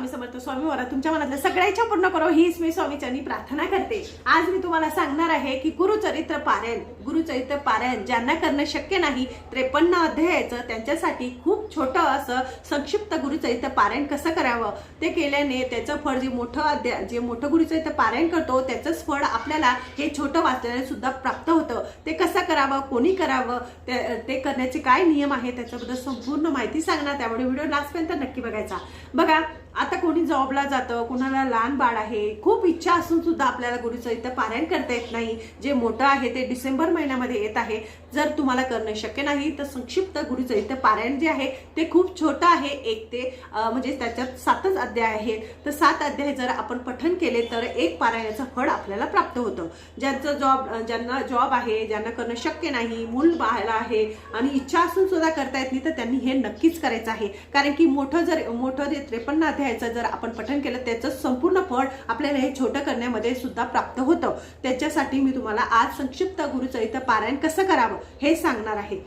स्वामी समर्थ स्वामी वरा तुमच्या मनातल्या सगळ्याच्या पूर्ण करो हीच मी स्वामीच्यांनी प्रार्थना करते. आज मी तुम्हाला सांगणार आहे की गुरुचरित्र पारायण गुरुचरित्र पारायण ज्यांना करणं शक्य नाही त्रेपन्न अध्यायाचं त्यांच्यासाठी खूप छोटं असं संक्षिप्त गुरुचरित्र पारायण कसं करावं? ते केल्याने त्याचं फळ जे मोठं अध्याय जे मोठं गुरुचरित्र पारायण करतो त्याचंच फळ आपल्याला हे छोटं वाचल्याने सुद्धा प्राप्त होतं. ते कसं करावं? कोणी करावं? ते ते करण्याचे काय नियम आहे त्याच्याबद्दल संपूर्ण माहिती सांगणार. त्यामुळे व्हिडिओ लास्टपर्यंत नक्की बघायचा. बघा आता कोणी जॉबला जातं कोणाला लहान बाळ आहे खूप इच्छा असून सुद्धा आपल्याला गुरुचरित्र पारायण करता येत नाही. जे मोठं आहे ते डिसेंबर महिन्यामध्ये येत आहे. जर तुम्हाला करणं शक्य नाही तर संक्षिप्त गुरुचरित्र पारायण जे आहे ते खूप छोटं आहे. एक ते म्हणजे त्याच्यात सातच अध्याय आहे तर सात अध्याय जर आपण पठन केले तर एक पारायणाचं फळ आपल्याला प्राप्त होतं. ज्यांचं जॉब ज्यांना जॉब आहे ज्यांना करणं शक्य नाही मूल बाळाला आहे आणि इच्छा असून सुद्धा करता येत नाही तर त्यांनी हे नक्कीच करायचं आहे. कारण की मोठं जर मोठं जे त्रेपन्न अध्यायाचं जर आपण पठन केलं त्याचं संपूर्ण फळ आपल्याला हे छोटं करण्यामध्ये सुद्धा प्राप्त होतं. त्याच्यासाठी मी तुम्हाला आज संक्षिप्त गुरुचरित्र पारायण कसं करावं हे सांगणार आहे.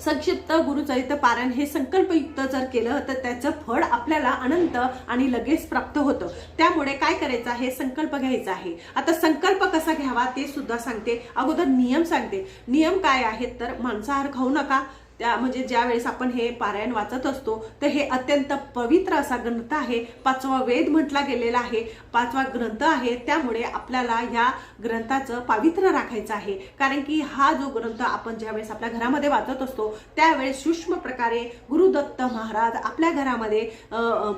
संक्षिप्त गुरुचरित पारायण हे संकल्पयुक्त जर केलं तर त्याचं फळ आपल्याला अनंत आणि लगेच प्राप्त होतं. त्यामुळे काय करायचं आहे? संकल्प घ्यायचा आहे. आता संकल्प कसा घ्यावा ते सुद्धा सांगते. अगोदर नियम सांगते. नियम काय आहेत? तर मांसाहार खाऊ नका. त्या म्हणजे ज्या वेळेस आपण हे पारायण वाचत असतो तर हे अत्यंत पवित्र असा ग्रंथ आहे. पाचवा वेद म्हटला गेलेला आहे. पाचवा ग्रंथ आहे. त्यामुळे आपल्याला ह्या ग्रंथाचं पावित्र्य राखायचं आहे. कारण की हा जो ग्रंथ आपण ज्यावेळेस आपल्या घरामध्ये वाचत असतो त्यावेळेस सूक्ष्म प्रकारे गुरुदत्त महाराज आपल्या घरामध्ये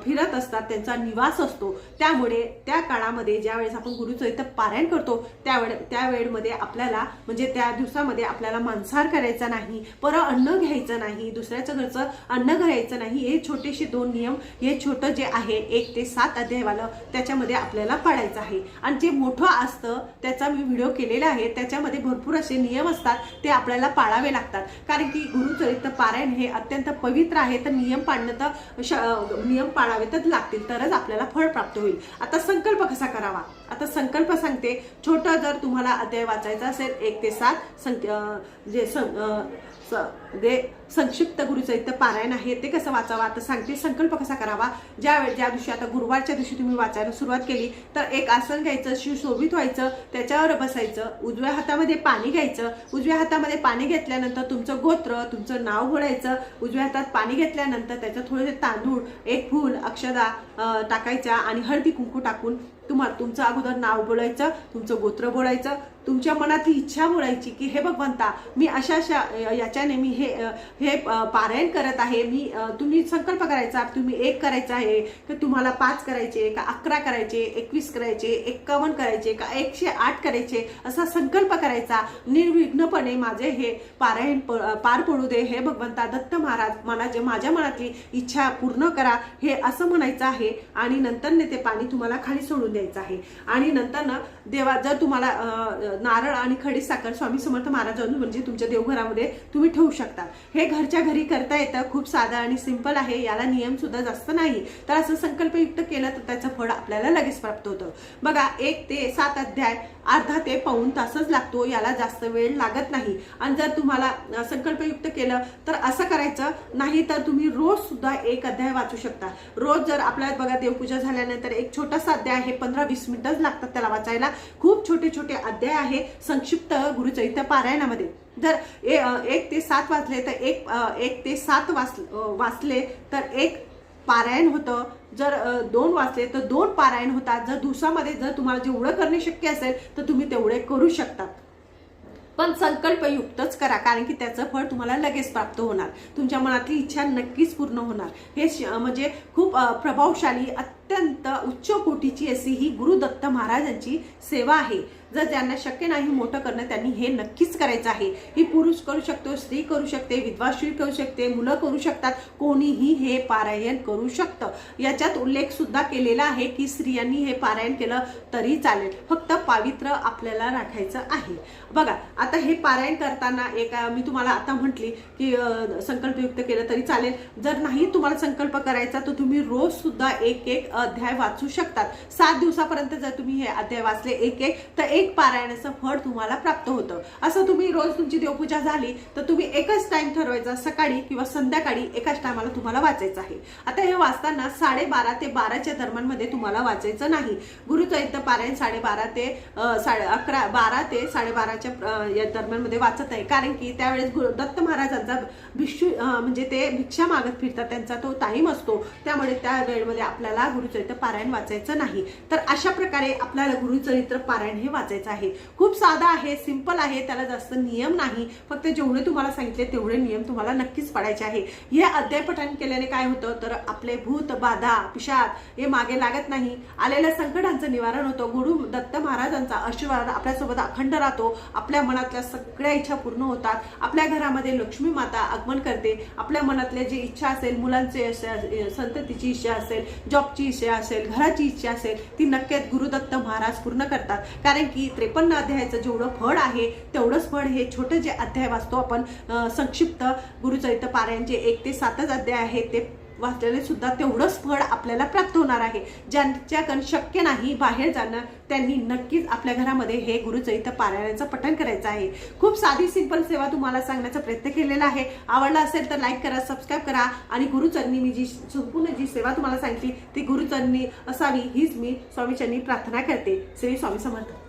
फिरत असतात. त्यांचा निवास असतो. त्यामुळे त्या काळामध्ये ज्यावेळेस आपण गुरुचरित्र पारायण करतो त्यावेळे त्यावेळेमध्ये आपल्याला म्हणजे त्या दिवसामध्ये आपल्याला मांसाहार करायचा नाही पर अन्न घ्यायचं नाही दुसऱ्याचं घरचं अन्न घ्यायचं नाही हे छोटेसे दोन नियम हे छोटं जे आहे एक ते सात अध्यायवालं त्याच्यामध्ये आपल्याला पाळायचं आहे. आणि जे मोठं असतं त्याचा मी व्हिडिओ केलेला आहे त्याच्यामध्ये भरपूर असे नियम असतात ते आपल्याला पाळावे लागतात. कारण की गुरुचरित्र पारायण हे अत्यंत पवित्र आहे तर नियम पाळणं तर श- नियम पाळावे तर लागतील तरच आपल्याला फळ प्राप्त होईल. आता संकल्प कसा करावा? आता संकल्प सांगते छोटं जर तुम्हाला अध्याय वाचायचा असेल एक ते सात संक जे सं- जे जे संक्षिप्त गुरुचरित्र पारायण आहे. ते कसं वाचावं? आता सांगते. संकल्प कसा करावा? ज्या वेळ ज्या दिवशी आता गुरुवारच्या दिवशी तुम्ही वाचायला सुरुवात केली तर एक आसन घ्यायचं शिवशोभित व्हायचं त्याच्यावर बसायचं उजव्या हातामध्ये पाणी घ्यायचं. उजव्या हातामध्ये पाणी घेतल्यानंतर तुमचं गोत्र तुमचं नाव बोलायचं उजव्या हातात पाणी घेतल्यानंतर त्याच्यात थोडेसे तांदूळ एक फूल अक्षदा टाकायच्या आणि हळदी कुंकू टाकून तुम्हाला तुमचं अगोदर नाव बोलायचं तुमचं गोत्र बोलायचं. तुमच्या मनातली इच्छा बोलायची की हे भगवंता मी अशा अशा याच्याने मी हे हे पारायण करत आहे. मी तुम्ही संकल्प करायचा तुम्ही एक करायचा आहे की तुम्हाला पाच करायचे का अकरा करायचे एकवीस करायचे एक्कावन्न करायचे का एकशे आठ करायचे असा संकल्प करायचा. निर्विघ्नपणे माझे हे पारायण प- पार पडू दे. हे भगवंता दत्त महाराज मला जे माझ्या मनातली इच्छा पूर्ण करा हे असं म्हणायचं आहे. आणि नंतर ते पाणी तुम्हाला खाली सोडून द्यायचं आहे. आणि नंतर ना देवा जर तुम्हाला नारळ आणि खडी साखर स्वामी समर्थ महाराजांनी म्हणजे तुमच्या देवघरामध्ये तुम्ही ठेवू शकता. हे घरच्या घरी करता येतं खूप साधं आणि सिंपल आहे याला नियम सुद्धा जास्त नाही. तर असं संकल्पयुक्त केलं तर त्याचं फळ आपल्याला लगेच प्राप्त होतं. बघा एक ते सात अध्याय अर्धा ते पाऊण तासच लागतो याला जास्त वेळ लागत नाही. आणि जर तुम्हाला संकल्पयुक्त केलं तर असं करायचं नाही तर तुम्ही रोज सुद्धा एक अध्याय वाचू शकता. रोज जर आपल्या बघा देवपूजा झाल्यानंतर एक छोटासा अध्याय आहे पंधरा वीस मिनिटच लागतात त्याला वाचायला. खूप छोटे छोटे अध्याय आहे संक्षिप्त गुरुचरित्र पारायणामध्ये. जर ए- एक ते सात वाचले तर एक एक ते सात वाच वाचले तर एक पारायण होतं. जर दोन वाचले तर दोन पारायण होतात. जर दिवसामध्ये जर तुम्हाला जेवढं करणे शक्य असेल तर तुम्ही तेवढे करू शकतात. पण संकल्पयुक्तच करा कारण की त्याचं फळ तुम्हाला लगेच प्राप्त होणार. तुमच्या मनातली इच्छा नक्कीच पूर्ण होणार. हे श- म्हणजे खूप प्रभावशाली अत्यंत उच्च कोटीची अशी ही गुरुदत्त महाराजांची सेवा आहे. जर ज्यांना शक्य नाही मोठं करणं त्यांनी हे नक्कीच करायचं आहे. ही पुरुष करू शकतो स्त्री करू शकते विधवा करू शकते मुलं करू शकतात कोणीही हे पारायण करू शकतं. याच्यात उल्लेख सुद्धा केलेला आहे की स्त्रियांनी हे पारायण केलं तरी चालेल. फक्त पावित्र्य आपल्याला राखायचं आहे. बघा आता हे पारायण करताना एका मी तुम्हाला आता म्हटली की संकल्पयुक्त केलं तरी चालेल. जर नाही तुम्हाला संकल्प करायचा तर तुम्ही रोज सुद्धा एक एक अध्याय वाचू शकतात. सात दिवसापर्यंत जर तुम्ही हे अध्याय वाचले एक एक तर एक एक पारायणाचं फळ तुम्हाला प्राप्त होतं. असं तुम्ही रोज तुमची देवपूजा झाली तर तुम्ही एकच टाइम ठरवायचा सकाळी किंवा संध्याकाळी एकाच टायमाला तुम्हाला वाचायचं आहे. आता हे वाचताना साडेबारा ते बाराच्या दरम्यानमध्ये तुम्हाला वाचायचं नाही. गुरुचरित्र पारायण साडेबारा ते साडे अकरा बारा ते साडेबाराच्या या दरम्यानमध्ये वाचत आहे. कारण की त्यावेळेस गुरु दत्त महाराजांचा भिक्षू म्हणजे ते भिक्षा मागत फिरतात त्यांचा तो टाईम असतो. त्यामुळे त्या वेळेमध्ये आपल्याला गुरुचरित्र पारायण वाचायचं नाही. तर अशा प्रकारे आपल्याला गुरुचरित्र पारायण हे वाचायचं आहे. खूप साधा आहे सिंपल आहे त्याला जास्त नियम नाही. फक्त जेवढे तुम्हाला सांगितले तेवढे नियम तुम्हाला नक्कीच पडायचे आहे. हे अध्याय पठण केल्याने काय होतं? तर आपले भूत बाधा पिशाद हे मागे लागत नाही. आलेल्या संकटांचं निवारण होतं. गुरु दत्त महाराजांचा आशीर्वाद आपल्यासोबत अखंड राहतो. आपल्या मनातल्या सगळ्या इच्छा पूर्ण होतात. आपल्या घरामध्ये लक्ष्मी माता आगमन करते. आपल्या मनातल्या जी इच्छा असेल मुलांचे संततीची इच्छा असेल जॉबची इच्छा असेल घराची इच्छा असेल ती नक्कीच गुरुदत्त महाराज पूर्ण करतात. कारण की की त्रेपन्न अध्यायाचं जेवढं फळ आहे तेवढंच फळ हे छोटं जे अध्याय वाचतो आपण संक्षिप्त गुरुचरित्र पारायणचे एक ते सातच अध्याय आहेत ते वाचल्याने सुद्धा तेवढंच फळ आपल्याला प्राप्त होणार आहे. ज्यांच्याकडून शक्य नाही बाहेर जाणं त्यांनी नक्कीच आपल्या घरामध्ये हे गुरुचरित्र पारायणाचं पठण करायचं आहे. खूप साधी सिंपल सेवा तुम्हाला सांगण्याचा प्रयत्न केलेला आहे. आवडला असेल तर लाईक करा सबस्क्राईब करा आणि गुरुचरणी मी जी संपूर्ण जी सेवा तुम्हाला सांगितली ती गुरुचरणी असावी हीच मी स्वामीचरणी प्रार्थना करते. श्री स्वामी समर्थ.